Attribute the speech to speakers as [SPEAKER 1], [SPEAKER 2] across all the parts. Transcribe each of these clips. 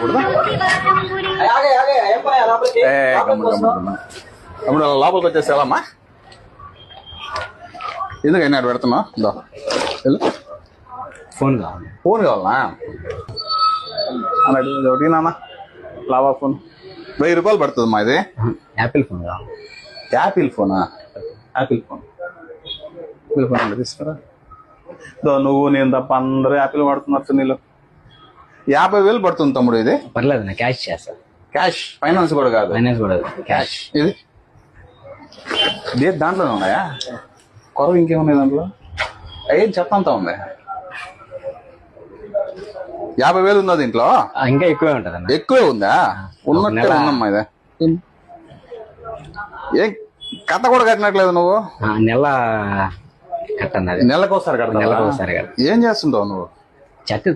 [SPEAKER 1] మాట్లాడకూడదు ఏ గమ్ముడు గమ్ముడు గమ్ముడు. గమ్ముడు అలా లోపలికి వచ్చేసావమ్మా ఎందుకు అయినా పెడుతున్నావు దో వెళ్ళు.
[SPEAKER 2] ఫోన్ కావాలి
[SPEAKER 1] ఫోన్ కావాలనా అన్నాడు ఇది ఒకటి నాన్న లావా ఫోన్ వెయ్యి రూపాయలు పడుతుంది మా ఇది
[SPEAKER 2] యాపిల్ ఫోన్ కావాలి
[SPEAKER 1] యాపిల్ ఫోనా యాపిల్ ఫోన్ యాపిల్ ఫోన్ అంటే తీసుకురా దో నువ్వు నేను తప్ప అందరూ యాపిల్ వాడుతున్నారు నీళ్ళు యాభై వేలు పడుతుంది తమ్ముడు ఇది.
[SPEAKER 2] పర్లేదు క్యాష్ చేస్తా.
[SPEAKER 1] క్యాష్ ఫైనాన్స్ కూడా కాదు.
[SPEAKER 2] ఫైనాన్స్ కూడా క్యాష్
[SPEAKER 1] ఇది? దాంట్లోనే ఉన్నాయా? కొరవ ఇంకేమున్నాయి దాంట్లో? ఏం చెత్త అంతా ఉంది యాభై వేలు ఉందా దీంట్లో?
[SPEAKER 2] ఇంకా ఎక్కువే ఉంటది
[SPEAKER 1] ఎక్కువే ఉందా? ఉన్నట్టే ఉందమ్మా ఇది. ఏం కథ కూడా కట్టినట్లేదు నువ్వు?
[SPEAKER 2] ఆ, నెల కట్టండి అది
[SPEAKER 1] నెలకు ఒకసారి కడతావా?
[SPEAKER 2] నెలకు ఒకసారి కడతా.
[SPEAKER 1] ఏం చేస్తుంటావు నువ్వు?
[SPEAKER 2] చెత్త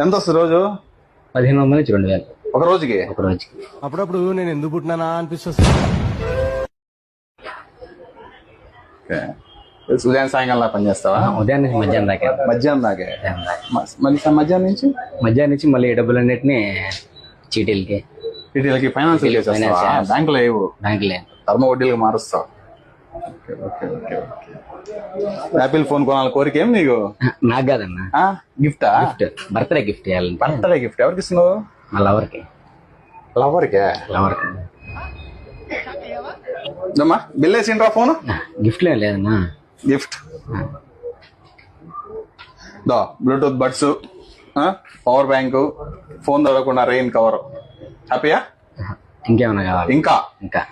[SPEAKER 1] ఎంత వస్తుంది రోజు?
[SPEAKER 2] పదిహేను వందల నుంచి రెండు వేలు.
[SPEAKER 1] ఒక రోజుకి?
[SPEAKER 2] ఒక రోజుకి.
[SPEAKER 3] అప్పుడప్పుడు నేను ఎందుకు పుట్టినానా అనిపిస్తుంది.
[SPEAKER 1] ఉదయం సాయంకాలం పని చేస్తావా?
[SPEAKER 2] ఆ, ఉదయం నుంచి మధ్యాహ్నం దాకా.
[SPEAKER 1] మధ్యాహ్నం దాకే? మళ్ళీ మధ్యాహ్నం నుంచి?
[SPEAKER 2] మధ్యాహ్నం నుంచి మళ్ళీ ఈ డబ్బులన్నిటిని చీటీలకి.
[SPEAKER 1] వీటికి ఫైనాన్స్. బ్యాంకులో లేవు.
[SPEAKER 2] బ్యాంకులే
[SPEAKER 1] ధర్మ వడ్డీలకు మారుస్తావు. Okay okay okay okay Apple phone కొనాలి కోరిక ఏం నీకు?
[SPEAKER 2] నాకు కాదన్న?
[SPEAKER 1] గిఫ్టా?
[SPEAKER 2] గిఫ్ట్ బర్త్డే గిఫ్ట్ ఇవ్వాలంటే.
[SPEAKER 1] బర్త్డే గిఫ్ట్ ఎవరికి ఇస్తున్నావు?
[SPEAKER 2] మా లవర్కి
[SPEAKER 1] లవర్కే
[SPEAKER 2] లవర్కి
[SPEAKER 1] అమ్మా బిల్ వేసిండ్రా ఫోన్
[SPEAKER 2] గిఫ్ట్లు ఏం లేదన్నా.
[SPEAKER 1] గిఫ్ట్ దా Bluetooth buds power bank phone తడవకుండా రెయిన్ కవర్ హ్యాపీయా
[SPEAKER 2] ఇంకేమైనా కావాలి?
[SPEAKER 1] ఇంకా?
[SPEAKER 2] ఇంకా.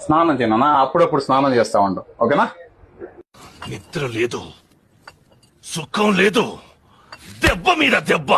[SPEAKER 1] స్నానం చేయనా అప్పుడప్పుడు స్నానం చేస్తా ఉండు. ఓకేనా?
[SPEAKER 4] నిద్ర లేదు. సుఖం లేదు. దెబ్బ మీద దెబ్బ.